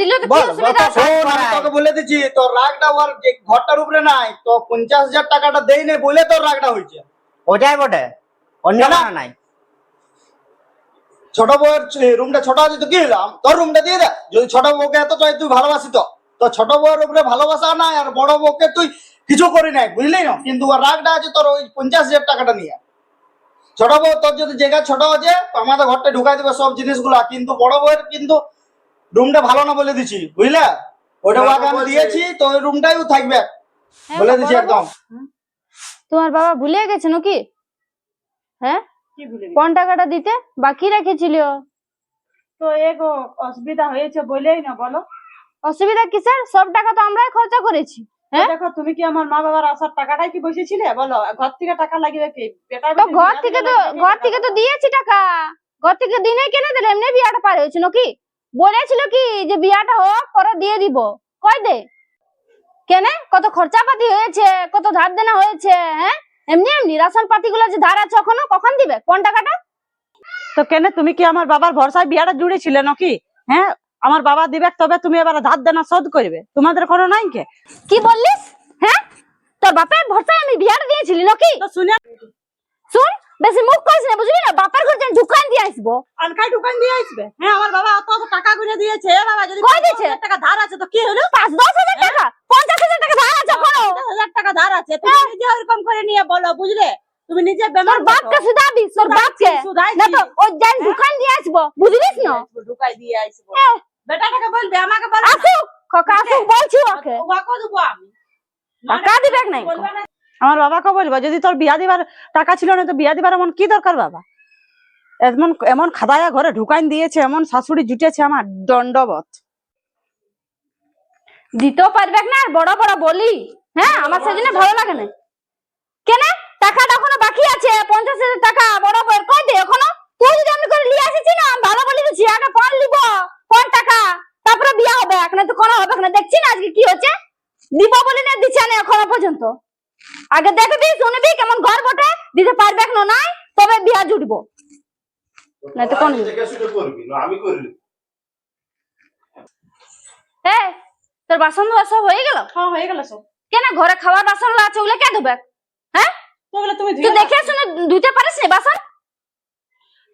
দিল তো কি অসুবিধা শোন আমি তোকে বলে দিচ্ছি তোর রাগটা ওর যে ঘরটার উপরে নাই তো পঞ্চাশ হাজার টাকাটা দেই নাই বলে তোর রাগটা হয়েছে। ওটাই বটে? অন্য কেন? নাই? ছোট বউয়ের রুমটা ছোট আছে তো কি হলাম তোর রুমটা দিয়ে দে। যদি ছোট বউকে এত চাই তুই ভালোবাসি তো। তো ছোট বউয়ের উপরে ভালোবাসা নাই আর বড় বউকে তুই কিছু করি নাই বুঝলি না? কিন্তু ওর রাগটা আছে তোর ওই পঞ্চাশ হাজার টাকাটা নিয়ে। ছোট বউ তোর যদি জায়গা ছোট আছে তো আমাদের ঘরটা ঢুকাই দেবে সব জিনিসগুলা। কিন্তু বড় বউয়ের কিন্তু রুমটা ভালো না বলে দিছি বুঝলে? বাবা ওকে আমি দিয়েছি তো ওই রুমটাই ও থাকবে হ্যাঁ, বলে দিছি একদম। তোমার বাবা ভুলে গেছে নাকি? হ্যাঁ? কি ভুলে গেছি? কোন টাকাটা দিতে? বাকি রেখেছিল। তো এগো অসুবিধা হয়েছে বলেই না বলো। অসুবিধা কিসের? সব টাকা তো আমরাই খরচা করেছি। হ্যাঁ? দেখো তুমি কি আমার মা বাবার আসার টাকাটাই কি বসেছিলে? বলো ঘর থেকে টাকা লাগিবে কি? বেটা তো ঘর থেকে তো ঘর থেকে তো দিয়েছি টাকা। ঘর থেকে দিনে কেনে দিলে? এমনি বিয়াটা পার হয়েছে নাকি? বলেছিল কি যে বিয়াটা হোক পরে দিয়ে দিব। কয় দে? কেনে? কত খরচাপাতি হয়েছে কত ধার দেনা হয়েছে হ্যাঁ? এমনি এমনি রাশন পাতি গুলো যে ধার আছে এখনও কখন দিবে? কোন টাকাটা? তো কেন তুমি কি আমার বাবার ভরসায় বিয়াটা জুড়েছিলে নাকি? হ্যাঁ? আমার বাবা দিবে তবে তুমি এবার ধার দেনা শোধ করবে। তোমাদের কোনো নাই কে? কি বললিস? হ্যাঁ? তোর বাপের ভরসায় আমি বিয়াটা দিয়েছিলি নাকি? তো শুনে শুন বেশি মুখ করিস না বুঝলি না? বাপের ঘর যেন ঢুকান দিয়ে আসব। আনকাই দোকান দিয়ে আসবে? হ্যাঁ আমার বাবা অত অত টাকা গুনে দিয়েছে এ বাবা যদি কই দিয়েছে? টাকা ধার আছে তো কি হলো? পাঁচ দশ হাজার টাকা? পঞ্চাশ হাজার টাকা ধার আছে পঞ্চাশ হাজার টাকা ধার আছে তুমি নিজে ওরকম করে নিয়ে বলো বুঝলে? তুমি নিজে বেমার বাপকে সুধাবি তোর বাপকে। না তো ওই যেন ঢুকান দিয়ে আসব বুঝলিস না? ঢুকাই দিয়ে আসব। বেটাটাকে বলবে আমাকে বলবে। আসুক খকা আসুক বলছি ওকে। ওকে দেবো আমি। টাকা দিবে নাই। আমার বাবাকে বলব যদি তোর বিয়া দিবার টাকা ছিল না তো বিয়া দিবার এমন কি দরকার বাবা? এমন এমন খাদায়া ঘরে ঢুকাইন দিয়েছে এমন শাশুড়ি জুটেছে আমার দণ্ডবত দিতেও পারবে না আর বড় বড় বলি। হ্যাঁ আমার সেজন্য ভালো লাগে না। কেন? টাকাটা এখনও বাকি আছে পঞ্চাশ হাজার টাকা বড় বউয়ের কই দে এখনও? তুই যদি আমি করে নিয়ে আসিস না আমি ভালো বলে দিচ্ছি আগে ফোন লিব কোন টাকা তারপরে বিয়া হবে না তো কোনো হবে না। দেখছি না আজকে কি হচ্ছে। দিব বলে না দিচ্ছে না এখনও পর্যন্ত। আগে দেখবি শুনবি কেমন ঘর বটে। দিতে পারবে না নাই তবে বিয়া জুটবো। না তো কোন আমি তোর বাসন ধোয়া সব হয়ে গেল? হ্যাঁ হয়ে গেল সব। কেন ঘরে খাবার বাসন আছে ওগুলো কে ধোবে? হ্যাঁ? তো ওগুলো তুমি দেখে শুনে পারিস না বাসন?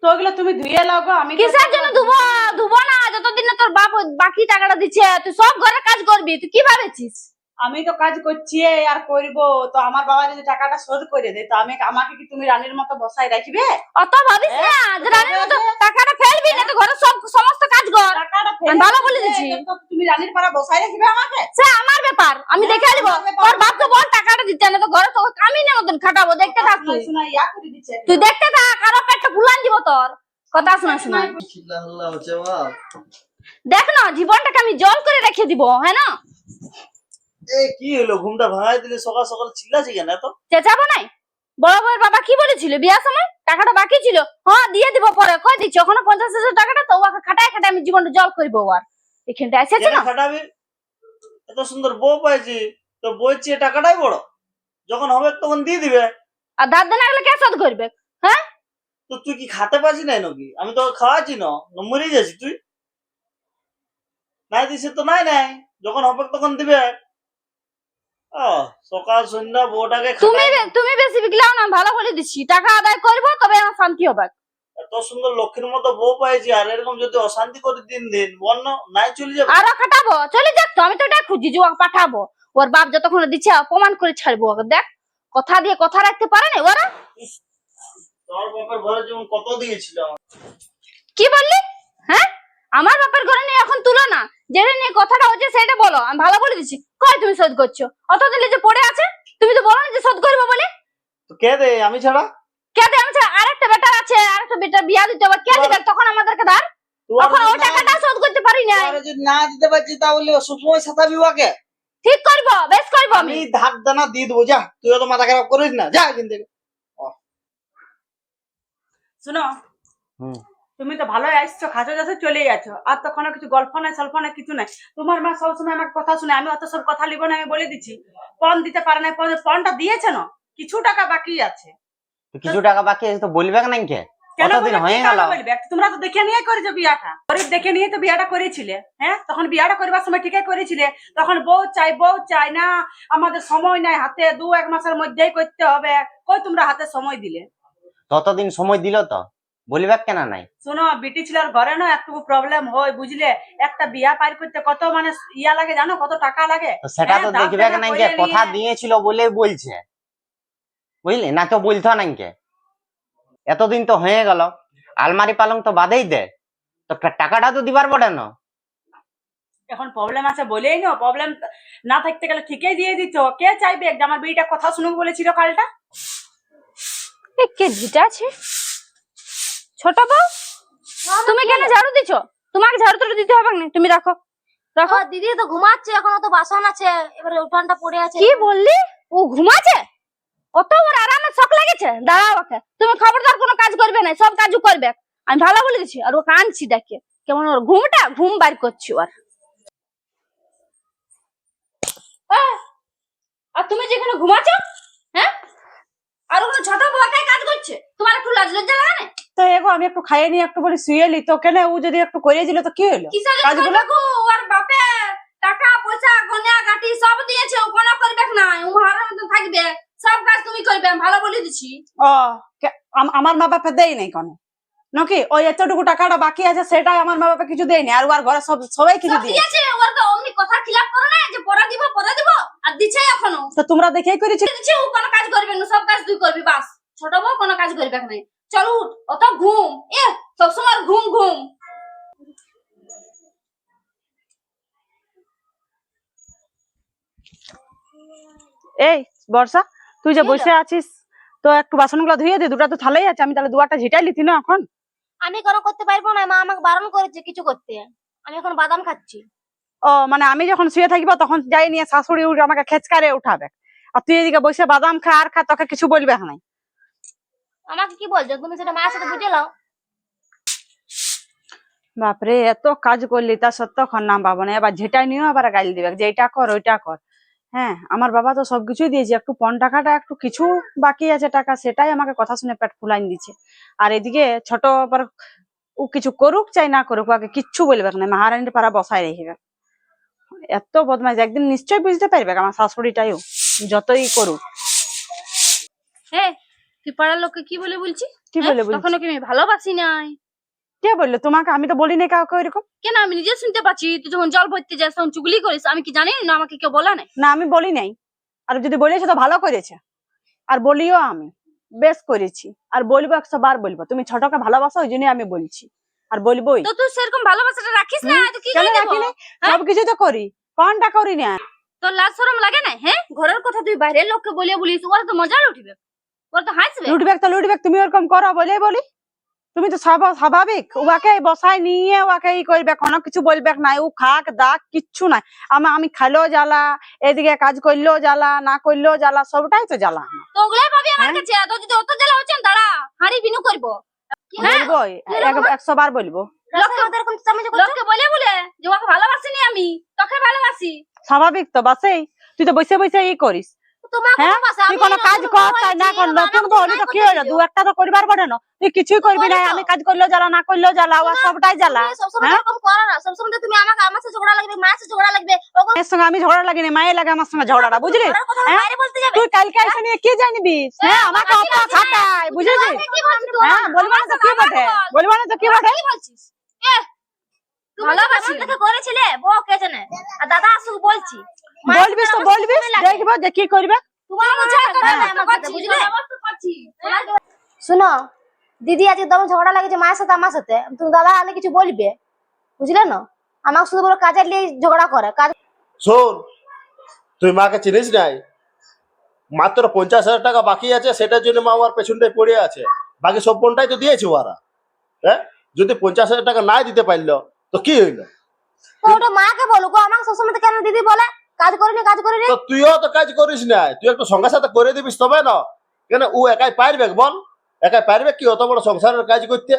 তো ওগুলো তুমি লাগো আমি কিসের জন্য ধুবো? ধুবো না যতদিন না তোর বাপ বাকি টাকাটা দিচ্ছে তুই সব ঘরে কাজ করবি তুই কি ভাবেছিস? আমি তো কাজ করছি আর করব। তো আমার বাবা যদি টাকাটা শোধ করে দেয় তো আমি আমাকে কি তুমি রানীর মতো বসাই রাখবে? অত ভাবিস না যে রানীর মতো টাকাটা ফেলবি না তো ঘরে সব সমস্ত কাজ কর। টাকাটা ভালো বলে দিচ্ছি। তো তুমি রানীর পাড়া বসাই রাখবে আমাকে? সে আমার ব্যাপার আমি দেখে নিব। তোর বাপকে বল টাকাটা দিতে না তো ঘরে তোকে কামি না মতন খাটাবো দেখতে থাক তুই শোনা ইয়া করে দিচ্ছে তুই দেখতে থাক আরও পেটটা ফুলান দিব তোর। কথা শোনা শোনা। বাপ দেখ না জীবনটাকে আমি জল করে রেখে দিব হ্যাঁ না? এ কি হলো? ঘুমটা ভাঙাই দিলে সকাল সকাল চিল্লাছি কেন এত? চেঁচাবো নাই? বড় বউয়ের বাবা কি বলেছিল? বিয়ার সময়? টাকাটা বাকি ছিল। হ্যাঁ দিয়ে দিব পরে কই দিচ্ছি? ওখানে পঞ্চাশ হাজার টাকাটা তো ওকে খাটায় খাটায় আমি জীবনটা জল করব আর। এখানটা এসেছে না? খাটাবি? এত সুন্দর বউ পাইছি তো বই চেয়ে টাকাটাই বড়। যখন হবে তখন দিয়ে দিবে। আর ধার দেনা গেলে কে শোধ করবে? হ্যাঁ? তো তুই কি খাতে পারছি নাই নাকি? আমি তো খাওয়াচ্ছি না মরে যাচ্ছি তুই। নাই দিছে তো নাই নাই। যখন হবে তখন দিবে। সকাল সন্ধ্যা বউটাকে তুমি তুমি বেশি বিকলাও না ভালো বলে দিচ্ছি। টাকা আদায় করব তবে আমার শান্তি হবে। এত সুন্দর লক্ষ্মীর মতো বউ পাইছি আর এরকম যদি অশান্তি করে দিন দিন বন্য নাই চলে যাবে। আরও খাটাবো চলে যাক তো আমি তো এটা খুঁজি যে পাঠাবো। ওর বাপ যতক্ষণ দিচ্ছে অপমান করে ছাড়বো ওকে দেখ। কথা দিয়ে কথা রাখতে পারে না ওরা? তোর বাপের ঘরে যেমন কত দিয়েছিল। কি বললি? হ্যাঁ? আমার বাপের ঘরে নেই এখন তুলো না। যেটা নিয়ে কথাটা হচ্ছে সেটা বলো আমি ভালো বলে দিচ্ছি। কই তুমি শোধ করছ? অত দিলে যে পড়ে আছে? তুমি তো বলো না যে শোধ করব বলে? কে দে আমি ছাড়া? কে দে আমি ছাড়া? আরেকটা বেটার আছে আরেকটা বেটার বিয়া দিতে হবে। কে দিবে? তখন আমাদেরকে ধার। তখন ওই টাকাটা শোধ করতে পারি না যদি না দিতে পারছি তাহলে সবসময় সাতাবি ওকে ঠিক করব বেশ করব আমি। আমি ধার দানা দিয়ে দেবো যা। তুই তো মাথা খারাপ করিস না যা এখান থেকে। শুনো হুম। তুমি তো ভালো আসছো খাসো যাচ্ছে চলে যাচ্ছ। আর তো কোনো কিছু গল্প নাই সল্প নাই কিছু নাই তোমার মা সবসময় আমার কথা শুনে আমি অত সব কথা লিব না আমি বলে দিচ্ছি। পণ দিতে পারে না পণটা দিয়েছে না কিছু টাকা বাকি আছে। কিছু টাকা বাকি আছে তো বলবে না কে কতদিন হয়ে গেল? তোমরা তো দেখে নিয়ে করেছ বিয়াটা। গরিব দেখে নিয়ে তো বিয়াটা করেছিলে হ্যাঁ? তখন বিয়াটা করবার সময় ঠিকই করেছিলে। তখন বউ চাই বউ চাই না আমাদের সময় নাই হাতে দু এক মাসের মধ্যেই করতে হবে। কই তোমরা হাতে সময় দিলে? ততদিন সময় দিল তো? বলিবে কেন নাই? শোনো বিটি ছিলার ঘরে না একটু প্রবলেম হয় বুঝলে? একটা বিয়া পার করতে কত মানে ইয়া লাগে জানো? কত টাকা লাগে? সেটা তো দেখবে নাই যে কথা দিয়েছিল বলে বলছে। বুঝলি? না তো বলতো নাই কে এতদিন তো হয়ে গেল। আলমারি পালং তো বাদেই দে। তো টাকাটা তো দিবার বটে না। এখন প্রবলেম আছে বলেই না প্রবলেম না থাকতে গেলে ঠিকই দিয়ে দিত। কে চাইবে? আমার বিয়েটা কথা শুনুক বলেছিল কালটা এ কে ভিটা আছে ছোট বউ? তুমি কেন ঝাড়ু দিছো? তোমাকে ঝাড়ু টাড়ু দিতে হবে না? তুমি রাখো। রাখো। দিদি তো ঘুমাচ্ছে এখনও তো বাসন আছে। এবারে উঠানটা পড়ে আছে। কি বললি? ও ঘুমাচ্ছে? অত ওর আরামে শখ লেগেছে? দাঁড়াও ওকে। তুমি খবরদার কোনো কাজ করবে না সব কাজও করবে। আমি ভালো বলে দিচ্ছি আর ও কাঁদছি দেখে। কেমন ওর ঘুমটা? ঘুম বার করছি ওর। আর তুমি যেখানে ঘুমাচ্ছ? আর ওখানে ছোট কাজ করছে তোমার একটু লাজ লজ্জা লাগে না? তো এগো আমি একটু খাইয়ে নিয়ে একটু বলি শুয়ে লি তো কেন ও যদি একটু করে দিল তো কি হলো? কাজগুলো? ওর বাপে টাকা পয়সা গনিয়া গাটি সব দিয়েছে ও কোনো করবে না ও হারার মতো থাকবে সব কাজ তুমি করবে আমি ভালো বলে দিচ্ছি। ও আমার মা বাপে দেয় নাই কোনো। নাকি? ওই এতটুকু টাকাটা বাকি আছে সেটাই আমার মা বাপে কিছু দেয়নি আর ওর ঘরে সব সবাই কিছু দিয়েছে ওর তো অমনি কথা খিলাপ করে না যে পড়া দিব পড়া দিব আর দিচ্ছে এখনও তো তোমরা দেখেই করেছি। ও কোনো কাজ করবে না সব কাজ তুই করবি বাস। ছোট বউ কোনো কাজ করবে না। চল উঠ অত ঘুম। এ সবসময় ঘুম ঘুম। এই বর্ষা তুই যে বসে আছিস তো একটু বাসনগুলো ধুয়ে দে দুটা তো থালাই আছে আমি তাহলে দুয়ারটা ঝিটাই লিখি না এখন? আমি কোনো করতে পারব না মা আমাকে বারণ করেছে কিছু করতে। আমি এখন বাদাম খাচ্ছি। ও মানে আমি যখন শুয়ে থাকিব তখন যাই নিয়ে শাশুড়ি উঠে আমাকে খেচকারে উঠাবে। আর তুই এদিকে বসে বাদাম খা আর খা তোকে কিছু বলবে না। আমাকে কি বলছো? তুমি সেটা মায়ের সাথে বুঝে নাও। বাপরে এত কাজ করলি তা সত্যক্ষণ নাম পাবো না। এবার ঝেটাই নিয়েও আবার গাইল দিবে যে এটা কর ওইটা কর। হ্যাঁ আমার বাবা তো সবকিছুই দিয়েছে। একটু পন টাকাটা একটু কিছু বাকি আছে টাকা সেটাই আমাকে কথা শুনে পেট ফুলাইন দিচ্ছে। আর এদিকে ছোট আবার ও কিছু করুক চাই না করুক ওকে কিচ্ছু বলবে না। মহারানীর পাড়া বসায় রেখে এত বদমাইশ একদিন নিশ্চয়ই বুঝতে পারবে আমার শাশুড়িটাইও যতই করুক। হে তুই পাড়ার লোককে কি বলে বলছি? কি হ্যাঁ? বলে বলছি? তখন ওকে আমি ভালোবাসি নাই? কে বলল? তোমাকে আমি তো বলি না কাউকে কেন আমি নিজে শুনতে পাচ্ছি? তুই যখন জল ভরতে যাস তখন চুগলি করিস। আমি কি জানি? না আমাকে কেউ বলে নাই? না আমি বলি নাই। আর যদি বলেছে তো ভালো করেছে। আর বলিও আমি। বেশ করেছি। আর বলব একশো বার বলব। তুমি ছোটকে ভালোবাসো ওই জন্যই আমি বলছি। আর বলবোই। তো তুই সেরকম ভালোবাসাটা রাখিস না? হুম, তো কি করে দেবো? রাখি হ্যাঁ? সব কিছু তো করি। কোনটা করি না? তোর লাজ শরম লাগে না হ্যাঁ? ঘরের কথা তুই বাইরের লোককে বলে বলিস ওরা তো মজা উঠিবে। ওরা তো হাসবে। লুটবেক তো লুটবেক তুমি ওরকম করো বলে বলি। তুমি তো স্বাভা- স্বাভাবিক। ওকে বসায় নিয়ে ওকে ই করবে কোনো কিছু বলবে নাই। ও খাক দাক কিচ্ছু নাই। আমি আমি খাইলেও জ্বালা এদিকে কাজ করলেও জ্বালা না করলেও জ্বালা সবটাই তো জ্বালা। তো ওগুলাই পাবি আমার হ্যাঁ? কাছে তো যদি অত জ্বালা হচ্ছে দাঁড়া হাড়ি বিনু করব। হ্যাঁ? একশো বার বলব। রাস্তার মধ্যে এরকম চামচে করছ? লোককে বলে বলে যে ওকে ভালোবাসিনি আমি তোকে ভালোবাসি। স্বাভাবিক তো বাসেই। তুই তো বসে বসে ই করিস। তোমার হ্যাঁ? কোনো কাজ কর না কর নতুন বলি তো কি হলো? দু একটা তো করিবার পারে না। তুই কিছুই করবি না আমি কাজ করলেও জ্বালা না করলেও জ্বালা সবটাই জ্বালা। সবসময়? এরকম করো না। সবসময় তো তুমি আমাকে আমার সাথে ঝগড়া লাগবে মায়ের ঝগড়া লাগবে ওগুলো সঙ্গে আমি ঝগড়া লাগিনি মায়ের লাগে আমার সঙ্গে ঝগড়াটা বুঝলি? হ্যাঁ? বাইরে বলতে যাবে। তুই কালকে এসে নিয়ে কি জানবি? হ্যাঁ আমাকে বুঝেছিস? হ্যাঁ বলব না তো কি বটে? বলব না তো কি বটে? ভালোবাসি। কেমন করেছিলে বউ কে জানে? আর দাদা আসুক বলছি। মায়ের তো সাথে আমার বলবিস সময় লাগে। দেখব যে কি করবে। তোমার বুঝে হ্যাঁ, শুনো দিদি আজকে তেমন ঝগড়া লাগেছে মায়ের সাথে আমার সাথে তুমি দাদা আলে কিছু বলবে? বুঝলে না? আমাকে শুধু বলে কাজের নিয়ে ঝগড়া করে। কাজ শোন তুই মাকে চিনিস নাই? মাত্র পঞ্চাশ হাজার টাকা বাকি আছে সেটার জন্য মা আমার পেছনটায় পড়ে আছে। বাকি সব পণটাই তো দিয়েছে ওরা। হ্যাঁ? যদি পঞ্চাশ হাজার টাকা নাই দিতে পারল তো কি হইল? ওটা মাকে বলো গো আমাকে সবসময় কেন দিদি বলে কাজ করিনি কাজ করিনি। তো তুইও তো কাজ করিস না তুই একটু সঙ্গে সাথে করে দিবিস তবে না? কেন ও একাই পারবে বল একাই পারবে কি অত বড় সংসারের কাজ করতে?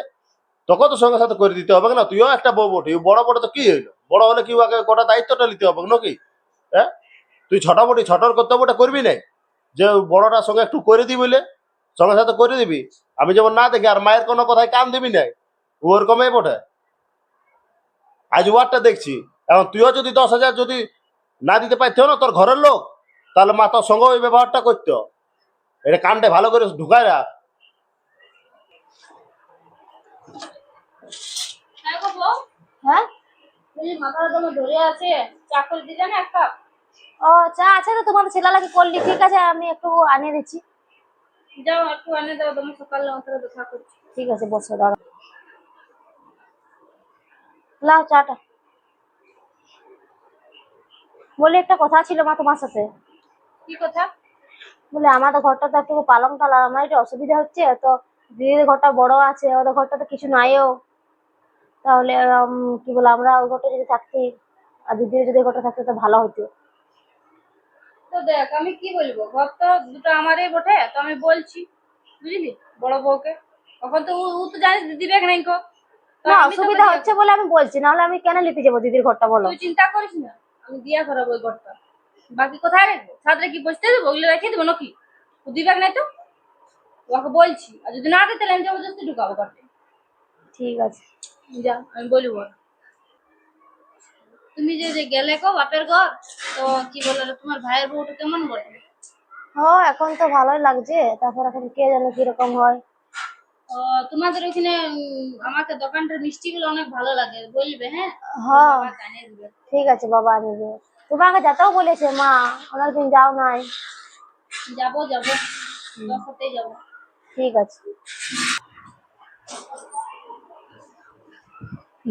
তোকে তো সঙ্গে সাথে করে দিতে হবে না তুইও একটা বউ বটে বড় বড় তো কি হইল? বড় হলে কি ওকে গোটা দায়িত্বটা নিতে হবে নাকি? হ্যাঁ? তুই ছটা বটি ছটার কর্তব্যটা করবি না যে বড়টার সঙ্গে একটু করে দিবি বলে সঙ্গে সাথে করে দিবি? আমি যেমন না দেখি আর মায়ের কোনো কথায় কান দিবি নাই? ওরকমই বটে। আজ ওয়ারটা দেখছি। এখন তুইও যদি দশ হাজার যদি না দিতে পারতেও না তোর ঘরের লোক তাহলে মা তোর সঙ্গে ওই ব্যবহারটা করতো। এটা কানটা ভালো করে ঢুকায় রাখ। হ্যাঁ হ্যাঁ? বলি মাথাটা তোমার ধরে আছে। চাকর দিলে না একটা ও চা আছে তো তোমার ছেলে লাগে করলি। ঠিক আছে আমি একটু আনিয়ে দিচ্ছি। যাও একটু এনে দাও। তোমার সকালে মাথাটা দেখা করছি। ঠিক আছে বসো দাঁড়া লাও চাটা। বলে একটা কথা ছিল মা তোমার সাথে। কি কথা? বলে আমাদের ঘরটা তো একটু পালং টালা আমার একটু অসুবিধা হচ্ছে তো দিদির ঘরটা বড় আছে ওদের ঘরটা তো কিছু নাইও। তাহলে কি বলে আমরা ওই ঘরটা যদি থাকতি আর দিদির যদি ঘরটা থাকতো তো ভালো হতো। তো দেখ আমি কি বলব? ঘর তো দুটো আমারই বটে তো আমি বলছি বুঝলি? বড় বউকে। তখন তো ও তো জানিস দিদি ব্যাগ নাই কো না অসুবিধা হচ্ছে বলে আমি বলছি নাহলে আমি কেন নিতে যাব? দিদির ঘরটা বলো। তুই চিন্তা করিস না আমি দিয়া করাবো ওই ঘরটা। বাকি কোথায় রাখব? ছাদরে কি বসতে দেবো? ওগুলো রেখে দেবো নাকি? দিদি নাই তো? ওকে বলছি আর যদি না দিতে তাহলে আমি জবরদস্তি ঢুকাবো ঘরটা ঠিক আছে। যা আমি বলব। তুমি যে যে গেলে কো বাপের ঘর তো কি বলে তোমার ভাইয়ের বউটা কেমন বলে? ও এখন তো ভালোই লাগছে তারপর এখন কে জানে কীরকম হয়। তোমাদের ওখানে আমাকে দোকানটার মিষ্টি মিষ্টিগুলো অনেক ভালো লাগে বলবে হ্যাঁ? হ্যাঁ ঠিক আছে বাবা আনিয়ে দেবে। তোমাকে যেতেও বলেছে মা অনেকদিন যাও নাই। যাব যাব। সাথেই ঠিক আছে।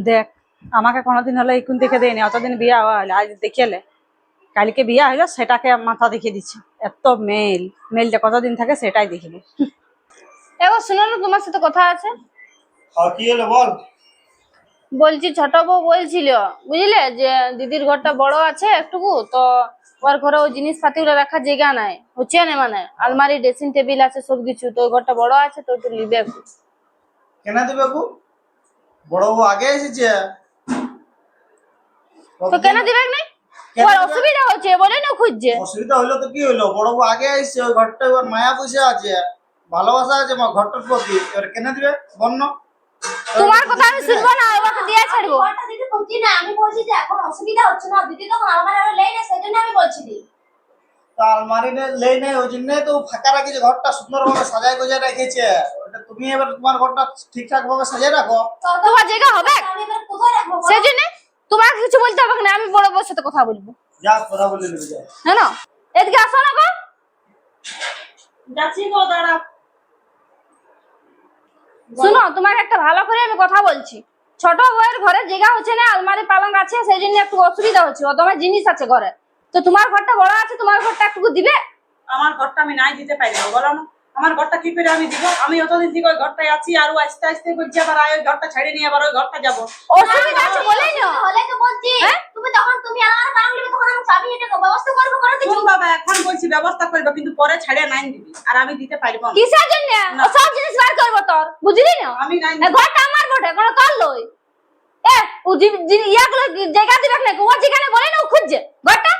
দেখ আমাকে কোনোদিন হলো ইকুন দেখে দেয়নি অতদিন বিয়া হওয়া হলো আজ দেখিয়েলে। কালকে বিয়া হলো সেটাকে মাথা দেখিয়ে দিচ্ছে। এত মেল মেলটা কতদিন থাকে সেটাই দেখিবে এবার শুনো না তোমার সাথে কথা আছে? আর কি হলো বল? বলছি ছোট বউ বলছিল বুঝলে? যে দিদির ঘরটা বড় আছে একটুকু তো ওর ঘরে ওই জিনিসপাতি গুলো রাখার জায়গা নাই হচ্ছে না মানে। আলমারি ড্রেসিং টেবিল আছে সব কিছু তো ওই ঘরটা বড় আছে তো একটু লিবে একটু। কেন দিবে গো বড় বউ আগে এসেছে। তো কেন দিবে নাই? কেন ওর অসুবিধা হচ্ছে বলে না খুঁজছে। অসুবিধা হইল তো কি হলো? বড় বউ আগে এসেছে ওই ঘরটা এবার মায়া বসে আছে। ভালোবাসা আছে মা ঘরটার প্রতি এবার কেন দিবে? বন্য? তোমার কথা আমি শুনব না ওকে দিয়ে ছাড়বো। ঘরটা দিদি খুঁজছি না আমি বলছি যে এখন অসুবিধা হচ্ছে না দিদি তখন আমার আরও লেই না সেই জন্য আমি বলছি দি তা আলমারি লেই নেই ওই জন্য তো ফাঁকা রাখেছে ঘরটা সুন্দরভাবে সাজায় গোজায় রেখেছে। ওটা তুমি এবার তোমার ঘরটা ঠিকঠাক ভাবে সাজিয়ে রাখো। তোমার জায়গা হবে? আমি এবার কোথায় রাখব বলো? সেই জন্য তোমার কিছু বলতে হবে না আমি বড় বউর সাথে কথা বলব। যা কথা বলে নেবে যা। না এদিকে আসো না গো। যাচ্ছি গো দাঁড়া শুনো তোমার একটা ভালো করে আমি কথা বলছি। ছোট বউয়ের ঘরে জায়গা হচ্ছে না আলমারি পালং আছে সেই জন্য একটু অসুবিধা হচ্ছে ও তোমার জিনিস আছে ঘরে। তো তোমার ঘরটা বড় আছে তোমার ঘরটা একটু দিবে? আমার ঘরটা আমি নাই দিতে পারি না বলো না। আমার ঘরটা কি করে আমি দিব? আমি অতদিন থেকে ওই ঘরটায় আছি আর আস্তে আস্তে বলছি আবার আয় ওই ঘরটা ছেড়ে নিয়ে আবার ওই ঘরটা যাব। অসুবিধা আছে বলেই না হলে তো বলছি। তুমি তখন তুমি আমার বাংলা তখন আমি চাবি এটা ব্যবস্থা করব করে দিচ্ছি বাবা এখন বলছি ব্যবস্থা করবে কিন্তু পরে ছেড়ে নাই দিবি আর আমি দিতে পারব না। কিসের জন্য? সব জিনিস বার করব তোর বুঝলি না? আমি নাই ঘরটা আমার বটে কোনো তোর লই। এ ও জি- জি- ইয়াগুলো জায়গা দিবে না ও যেখানে বলে না ও খুঁজছে। ঘরটা?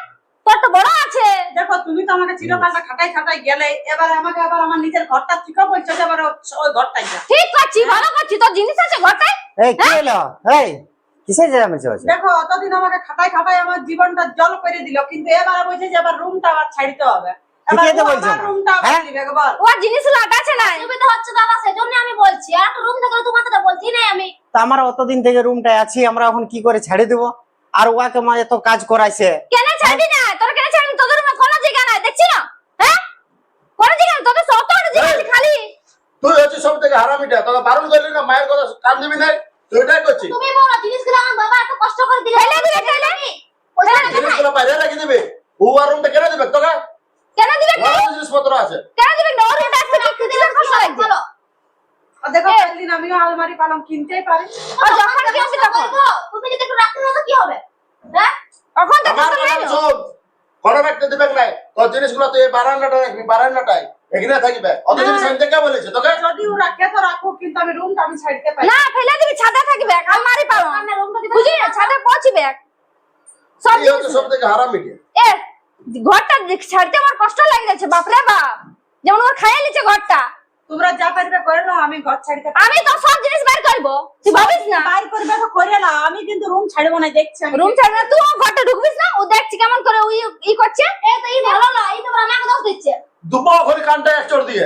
তোর তো বড় আছে? দেখো তুমি তো আমাকে চিরকালটা খাটাই খাটাই গেলে এবার আমাকে আবার আমার নিজের ঘরটা ঠিকও বলছো এবার ওই ঘরটাই যা। ঠিক করছি ভালো করছি। তোর জিনিস আছে ঘরটায়? এই কি হলো? এই কিসের চেঁচামেচি হচ্ছে দেখো অতদিন আমাকে খাটাই খাটাই আমার জীবনটা জল করে দিল কিন্তু এবার বলছে যে এবার রুমটা আবার ছাড়িতে হবে। এবার ঠিকই তো ও বলছো। আবার না। রুমটা আবার হ্যাঁ? দিবে বল। ওর জিনিস লাগাচ্ছে না। অসুবিধা হচ্ছে দাদা সেই আমি বলছি। আর রুম থাকলে তোমার বলছি নাই আমি। তা অতদিন থেকে রুমটায় আছি আমরা এখন কি করে ছেড়ে দেবো? আর ওয়াকে মা এত কাজ করাইছে। কেন ছাড়বি না? তোর কেন ছাড়বি? তোদের রুমে কোনো জায়গা নাই দেখছি না? হ্যাঁ? কোনো? জায়গা নাই তোদের সত জায়গা আছে খালি। তুই হচ্ছে সব থেকে হারামিটা। তোকে বারণ করলি না মায়ের কথা কান দিবি নাই? তুই এটাই করছিস? তুমি বলো জিনিসগুলো আমার বাবা এত কষ্ট করে দিলে। ফেলে দিবে ফেলে। জিনিসগুলো বাইরে রেখে দিবি। ও আর রুমটা কেন দিবে? তোকে? কেন দিবে? ভালো জিনিসপত্র আছে। কেন দিবে? না ওর আসতে কি কিসের কষ্ট। আর দেখো একদিন আমিও আলমারি পালাম কিনতেই পারি। আর যখন কিনবি তখন বলব, তুমি যদি একটু রাখতে না তো কি হবে? হ্যাঁ? তখন তো আমার কিছু কথা নাই শোন কোনো ব্যক্তি দিবে নাই। তোর জিনিসগুলো তুই এই বারান্দাটা রাখবি বারান্দাটাই এখানে থাকবে। অত জিনিস আমি কে বলেছে তোকে। যদি ও রাখে তো রাখুক কিন্তু আমি রুমটা আমি ছাড়তে পারি না ফেলে দিবি ছাদে থাকবে আলমারি পাবো ছাদে পৌঁছবে সব থেকে এ ঘরটা ছাড়তে আমার কষ্ট লাগে যাচ্ছে বাপরে বাপ। যেমন ওর খাইয়ে নিচ্ছে ঘরটা। তোমরা যা পারবে করে নাও আমি ঘর ছাড়িতে আমি তো সব জিনিস বের করব। তুই ভাবিস না? বাইর করবে তো করে নাও আমি কিন্তু রুম ছাড়বো না দেখছি আমি। রুম ছাড়বে না তুই ও ঘরটা ঢুকবিস না? ও দেখছি কেমন করে ওই ই করছে। এ তো ই ভালো না এই তো আমাকে দোষ দিচ্ছে। দুপো করে কানটা এক চড় দিয়ে।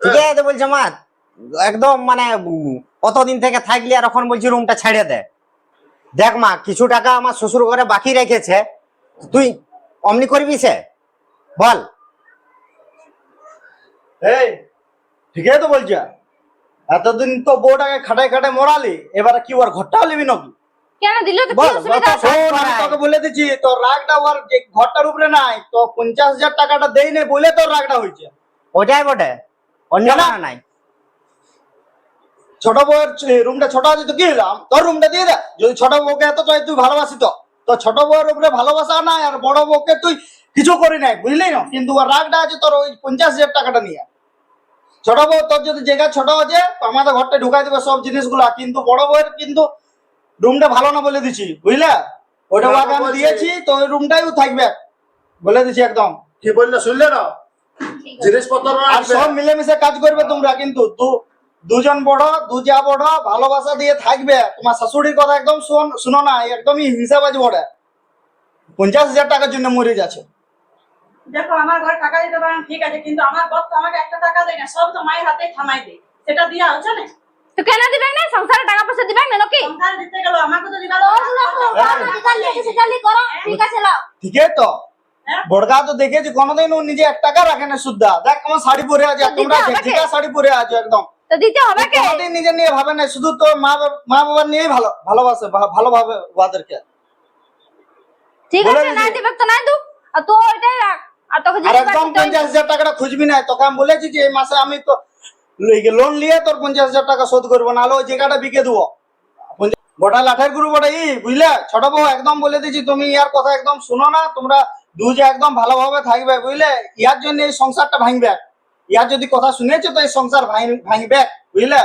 ঠিক আছে তো বলছে মা একদম মানে উম, অতদিন থেকে থাকলি আর এখন বলছি রুমটা ছেড়ে দে। দেখ মা কিছু টাকা আমার শ্বশুর ঘরে বাকি রেখেছে তুই অমনি করবি সে? বল। এই ঠিকই তো বলছে। এতদিন তো বউটাকে খাটাই খাটাই মরালি এবারে কি ওর ঘরটাও নিবি নাকি? কেন দিল তো কি বল অসুবিধা আছে? আমি তোকে বলে দিচ্ছি তোর রাগটা ওর যে ঘরটার উপরে নাই তো পঞ্চাশ হাজার টাকাটা দেই নাই বলে তোর রাগটা হয়েছে। ওটাই বটে অন্য? নাই। ছোট বউয়ের রুমটা ছোট আছে তো কি হলাম তোর রুমটা দিয়ে দে যদি ছোট বউকে এত চাই তুই ভালোবাসি তো। তো ছোট বউয়ের উপরে ভালোবাসা নাই আর বড় বউকে তুই কিছু করি নাই বুঝলি না? কিন্তু ওর রাগটা আছে তোর ওই পঞ্চাশ হাজার টাকাটা নিয়ে। ছোট বউ তোর যদি জায়গা ছোট আছে তো আমাদের ঘরটা ঢুকাই দেবে সব জিনিসগুলা। কিন্তু বড় বউয়ের কিন্তু রুমটা ভালো না বলে দিছি বুঝলে? ওটা না, ওকে আমি দিয়েছি তো ওই রুমটাই থাকবে বলে দিছি একদম। কি বললে শুনলে না? জিনিসপত্র আর সব মিলেমিশে কাজ করবে তোমরা কিন্তু। দু- দুজন বড় দুজা বড় ভালোবাসা দিয়ে থাকবে। তোমার শাশুড়ির কথা একদম শোন- শুনো না একদমই হিসাব আছে বড় পঞ্চাশ হাজার টাকার জন্য মরে যাচ্ছে। দেখো আমার ঘরে টাকা দিতে পারেন ঠিক আছে কিন্তু আমার বর তো আমাকে একটা টাকা দেয় না সব তো মায়ের হাতে থামাই দেয়। সেটা দিয়া হচ্ছে না? তো কেন দিবে না? সংসারে টাকা পয়সা দিবে না নাকি? সংসার দিতে গেল আমাকে তো দিবে ঠিক আছে লাও। ঠিক আছে তো। বড়গা তো দেখেছি কোনোদিন ও নিজে এক টাকা রাখে না সুদ্ধা দেখ তোমার শাড়ি পরে আছে আর তো দিতে তোমরা হবে শাড়ি পরে আছো একদম। তো দিতে হবে কে? কোনোদিন নিজে নিয়ে ভাবে না শুধু তো মা মা বাবার নিয়েই ভালো ভালোবাসে ভালোভাবে ওদেরকে ঠিক আছে না দিবে। তো নাই দু। আর তো ওইটাই রাখ। আর তোকে আর একদম পঞ্চাশ হাজার টাকাটা খুঁজবি না। তোকে আমি বলেছি যে এই মাসে আমি তো লোন নিয়ে তোর পঞ্চাশ হাজার টাকা শোধ করব নাহলে ওই জায়গাটা বিকে দেবো। গোটা লাঠের গুরু গোটা ই বুঝলে? ছোট বউ একদম বলে দিচ্ছি তুমি ইয়ার কথা একদম শুনো না তোমরা দুজে একদম ভালোভাবে থাকবে বুঝলে? ইয়ার জন্য এই সংসারটা ভাঙবে। ইয়ার যদি কথা শুনেছো তো এই সংসার ভাঙ- ভাঙবে বুঝলে?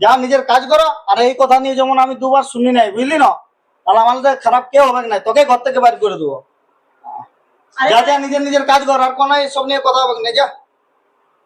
যা নিজের কাজ করো আর এই কথা নিয়ে যেমন আমি দুবার শুনি নাই বুঝলি না? তাহলে আমাদের খারাপ কেউ হবে না তোকে ঘর থেকে বাইর করে দেবো। যা যা নিজের নিজের কাজ কর আর কোনো সব নিয়ে কথা হবে না যা।